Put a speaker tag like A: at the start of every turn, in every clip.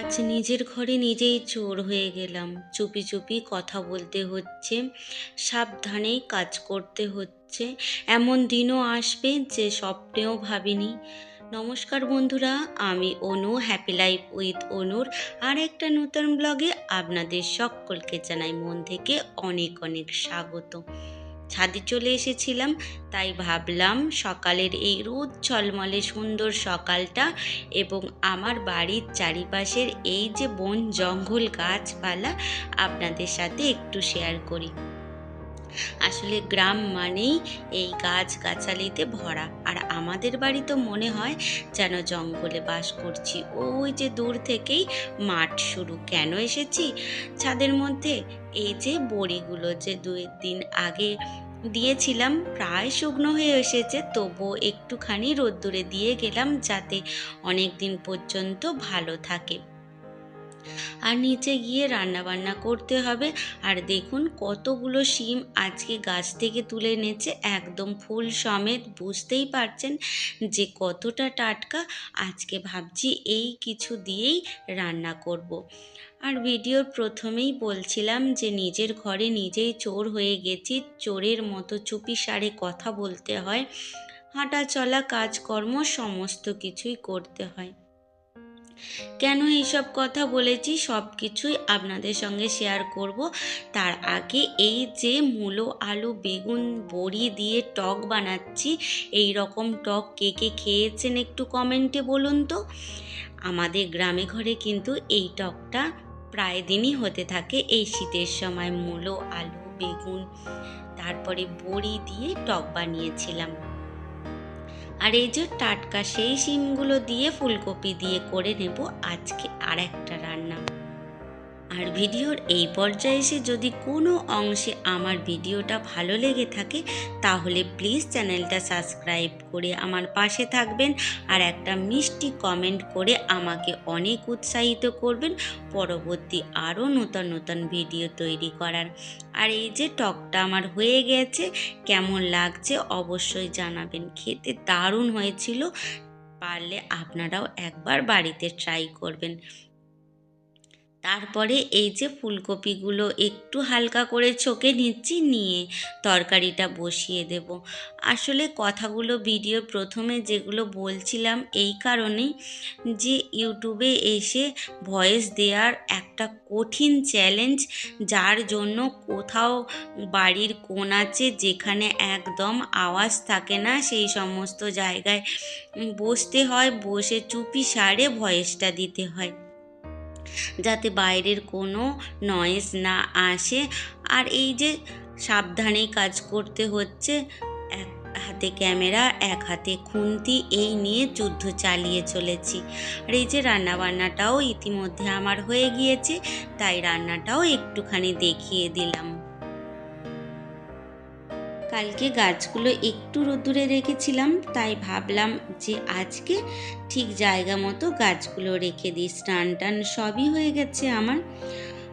A: আজ নিজের ঘরে নিজেই চোর হয়ে গেলাম। চুপি চুপি কথা বলতে হচ্ছে সাবধানেই কাজ করতে হচ্ছে। এমন দিনও আসবে যে স্বপ্নেও ভাবিনি। নমস্কার বন্ধুরা, আমি অনু হ্যাপি লাইফ উইথ অনুর আর একটা নতুন ব্লগে আপনাদের সকলকে জানাই মন থেকে অনেক অনেক স্বাগত। ছাদে চলে এসেছিলাম, তাই ভাবলাম সকালের এই রোদ ঝলমলে সুন্দর সকালটা এবং আমার বাড়ির চারিপাশের এই যে বন জঙ্গল গাছপালা আপনাদের সাথে একটু শেয়ার করি। আসলে গ্রাম মানেই এই গাছ গাছালিতে ভরা। আর আমাদের বাড়ি তো মনে হয় যেন জঙ্গলে বাস করছি। ওই যে দূর থেকেই মাঠ শুরু। কেন এসেছি? ছাদের মধ্যে এই যে বড়িগুলো যে দুই দিন আগে দিয়েছিলাম, প্রায় শুকনো হয়ে এসেছে। তবুও একটুখানি রোদ্দুরে দিয়ে গেলাম যাতে অনেক দিন পর্যন্ত ভালো থাকে। আর নিচে গিয়ে রান্না বান্না করতে হবে। আর দেখুন কতগুলো শিম আজকে গাছ থেকে তুলে এনেছে, একদম ফুল সমেত। বুঝতেই পারছেন যে কতটা টাটকা। আজকে ভাবছি এই কিছু দিয়েই রান্না করব। আর ভিডিওর প্রথমেই বলছিলাম যে নিজের ঘরে নিজেই চোর হয়ে গেছি। চোরের মতো চুপি সারে কথা বলতে হয়। হাঁটা চলা কাজকর্ম, সমস্ত কিছুই করতে হয়। কেন এইসব কথা বলেছি সব কিছুই আপনাদের সঙ্গে শেয়ার করব। তার আগে এই যে মূলো আলু, বেগুন, বড়ি দিয়ে টক বানাচ্ছি এই রকম টক কে কে খেয়েছেন একটু কমেন্টে বলুন তো। আমাদের গ্রামে ঘরে কিন্তু এই টকটা প্রায় দিনই হতে থাকে এই শীতের সময়। মূলো আলু, বেগুন, তারপরে বড়ি দিয়ে টক বানিয়েছিলাম। আর এই যে টাটকা সেই শিমগুলো দিয়ে ফুলকপি দিয়ে করে নেব আজকে আর একটা রান্না। আর ভিডিওর এই পর্যায়ে এসে যদি কোনো অংশে আমার ভিডিওটা ভালো লেগে থাকে, তাহলে প্লিজ চ্যানেলটা সাবস্ক্রাইব করে আমার পাশে থাকবেন আর একটা মিষ্টি কমেন্ট করে আমাকে অনেক উৎসাহিত করবেন পরবর্তী আরও নতুন নতুন ভিডিও তৈরি করার। আর এই যে টকটা আমার হয়ে গেছে, কেমন লাগছে অবশ্যই জানাবেন। খেতে দারুণ হয়েছিল, পারলে আপনারাও একবার বাড়িতে ট্রাই করবেন। তারপরে এই যে ফুলকপিগুলো একটু হালকা করে ছোকে নিচ্ছি, নিয়ে তরকারিটা বসিয়ে দেব। আসলে কথাগুলো ভিডিও প্রথমে যেগুলো বলছিলাম এই কারণেই যে ইউটিউবে এসে ভয়েস দেওয়ার একটা কঠিন চ্যালেঞ্জ, যার জন্য কোথাও বাড়ির কোণ আছে যেখানে একদম আওয়াজ থাকে না, সেই সমস্ত জায়গায় বসতে হয়, বসে চুপি সারে ভয়েসটা দিতে হয়। যাতে বাইরের কোনো নয়েজ না আসে। আর এই যে সাবধানেই কাজ করতে হচ্ছে, এক হাতে ক্যামেরা, এক হাতে খুন্তি, এই নিয়ে যুদ্ধ চালিয়ে চলেছি। আর এই যে রান্নাবান্নাটাও ইতিমধ্যে আমার হয়ে গিয়েছে, তাই রান্নাটাও একটুখানি দেখিয়ে দিলাম। কালকে গাছগুলো একটু রোদ্দুরে রেখেছিলাম, তাই ভাবলাম যে আজকে ঠিক জায়গা মতো গাছগুলো রেখে দিই। স্নান টান সবই হয়ে গেছে আমার।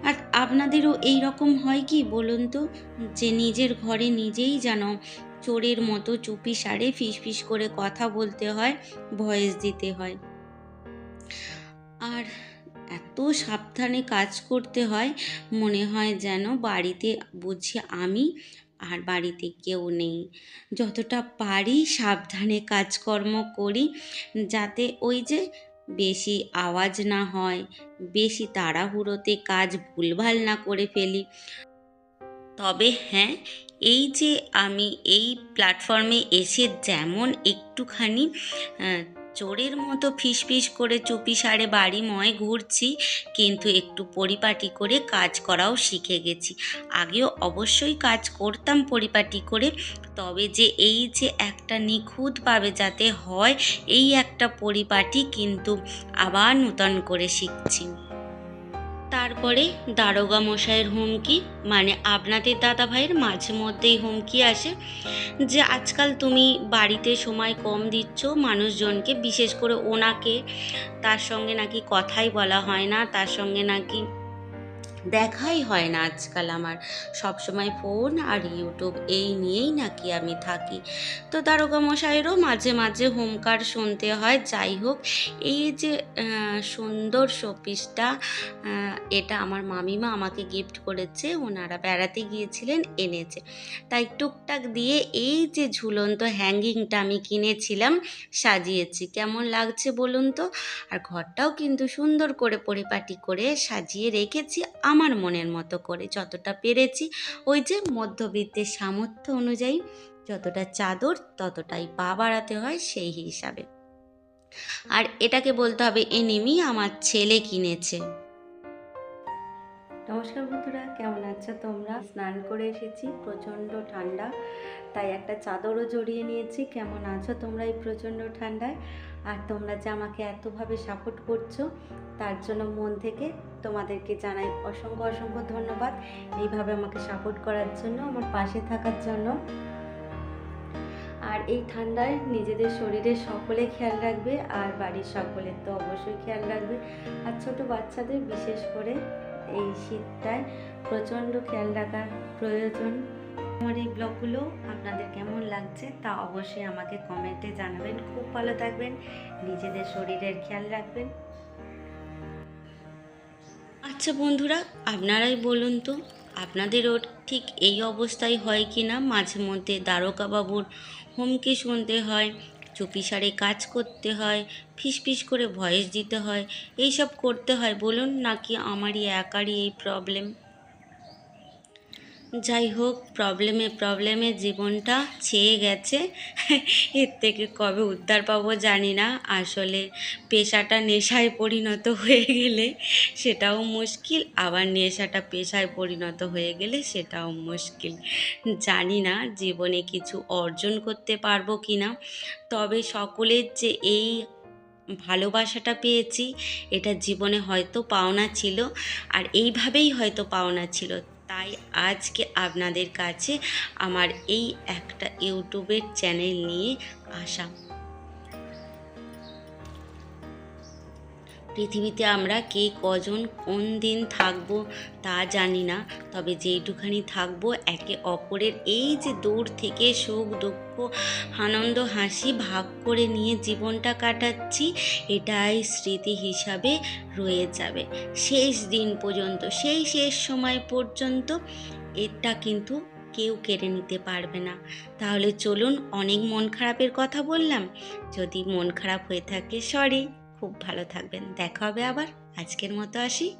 A: আর আপনাদেরও এই রকম হয় কি বলুন তো? যে নিজের ঘরে নিজেই যেন চোরের মতো চুপি সারে ফিস ফিস করে কথা বলতে হয়, ভয়েস দিতে হয়। আর এত সাবধানে কাজ করতে হয়, মনে হয় যেন বাড়িতে বুঝি আমি আর বাড়িতে কেউ নেই। যতটা পারি সাবধানে কাজকর্ম করি যাতে ওই যে বেশি আওয়াজ না হয়, বেশি তাড়াহুড়োতে কাজ ভুলভাল না করে ফেলি। তবে হ্যাঁ এই যে আমি এই প্ল্যাটফর্মে এসে যেমন একটুখানি চোরের মতো ফিসফিস করে চুপি সারে বাড়িময় ঘুরছি, কিন্তু একটু পরিপাটি করে কাজ করাও শিখে গেছি। আগেও অবশ্যই কাজ করতাম পরিপাটি করে, তবে যে এই যে একটা নিখুঁতভাবে যাতে হয়, এই একটা পরিপাটি কিন্তু আবার নূতন করে শিখছি। তারপরে দারোগা মশাইয়ের হুমকি মানে আপনাদের দাদা ভাইয়ের মাঝে মধ্যেই হুমকি আসে যে আজকাল তুমি বাড়িতে সময় কম দিচ্ছ, মানুষজনকে, বিশেষ করে ওনাকে, তার সঙ্গে নাকি কথাই বলা হয় না, তার সঙ্গে নাকি দেখাই হয় না আজকাল আমার। সবসময় ফোন আর ইউটিউব এই নিয়েই নাকি আমি থাকি। তো দারোগা মশাইয়েরও মাঝে মাঝে হোমকার শুনতে হয়। যাই হোক, এই যে সুন্দর শোপিসটা এটা আমার মামিমা আমাকে গিফট করেছে। ওনারা বেড়াতে গিয়েছিলেন, এনেছে। তাই টুকটাক দিয়ে এই যে ঝুলন্ত হ্যাঙ্গিংটা আমি কিনেছিলাম, সাজিয়েছি। কেমন লাগছে বলুন তো? আর ঘরটাও কিন্তু সুন্দর করে পরিপাটি করে সাজিয়ে রেখেছি। আমার মনের মতো করে যতটা পেরেছি। ওই যে মধ্যবিত্তের সামর্থ্য অনুযায়ী যতটা চাদর ততটাই পা বাড়াতে হয় সেই হিসাবে। আর এটাকে বলতে হবে এনিমি আমার ছেলে কিনেছে। নমস্কার বন্ধুরা, কেমন আছো তোমরা? স্নান করে এসেছি, প্রচণ্ড ঠান্ডা, তাই একটা চাদরও জড়িয়ে নিয়েছি। কেমন আছো তোমরা এই প্রচণ্ড ঠান্ডায়? আর তোমরা যে আমাকে এতভাবে সাপোর্ট করছ, তার জন্য মন থেকে তোমাদেরকে জানাই অসংখ্য অসংখ্য ধন্যবাদ এইভাবে আমাকে সাপোর্ট করার জন্য, আমার পাশে থাকার জন্য। আর এই ঠান্ডায় নিজেদের শরীরের সকলে খেয়াল রাখবে, আর বাড়ির সকলের তো অবশ্যই খেয়াল রাখবে। আর ছোট বাচ্চাদের বিশেষ করে এই শীতটায় প্রচণ্ড খেয়াল রাখার প্রয়োজন। আমার এই ব্লগগুলো আপনাদের কেমন লাগছে তা অবশ্যই আমাকে কমেন্টে জানাবেন। খুব ভালো থাকবেন, নিজেদের শরীরের খেয়াল রাখবেন। আচ্ছা বন্ধুরা, আপনারাই বলুন তো, আপনাদেরও ঠিক এই অবস্থায় হয় কি না মাঝে মধ্যে দ্বারকা বাবুর হুমকি শুনতে হয় চুপিসারে কাজ করতে হয় ফিস ফিস করে ভয়েস দিতে হয়, এইসব করতে হয়, বলুন নাকি আমারই একারই এই প্রবলেম যাই হোক প্রবলেমে প্রবলেমে জীবনটা ছেয়ে গেছে। এর থেকে কবে উদ্ধার পাবো জানি না। আসলে পেশাটা নেশায় পরিণত হয়ে গেলে সেটাও মুশকিল। আবার নেশাটা পেশায় পরিণত হয়ে গেলে সেটাও মুশকিল। জানি না জীবনে কিছু অর্জন করতে পারব কি না তবে সকলের যে এই ভালোবাসাটা পেয়েছি, এটা জীবনে হয়তো পাওনা ছিল। আর এইভাবেই হয়তো পাওনা ছিল। তাই আজকে আপনাদের কাছে আমার এই একটা ইউটিউবের চ্যানেল নিয়ে আসা পৃথিবীতে আমরা কে কজন কোন দিন থাকব তা জানি না। তবে যেইটুখানি থাকব একে অপরের এই যে দূর থেকে সুখ, দুঃখ, আনন্দ, হাসি ভাগ করে নিয়ে জীবনটা কাটাচ্ছি, এটাই স্মৃতি হিসাবে রয়ে যাবে। শেষ দিন পর্যন্ত, সেই শেষ সময় পর্যন্ত এটা কিন্তু কেউ কেড়ে নিতে পারবে না। তাহলে চলুন, অনেক মন খারাপের কথা বললাম। যদি মন খারাপ হয়ে থাকে সরি খুব ভালো থাকবেন। দেখা হবে আবার। আজকের মতো আসি।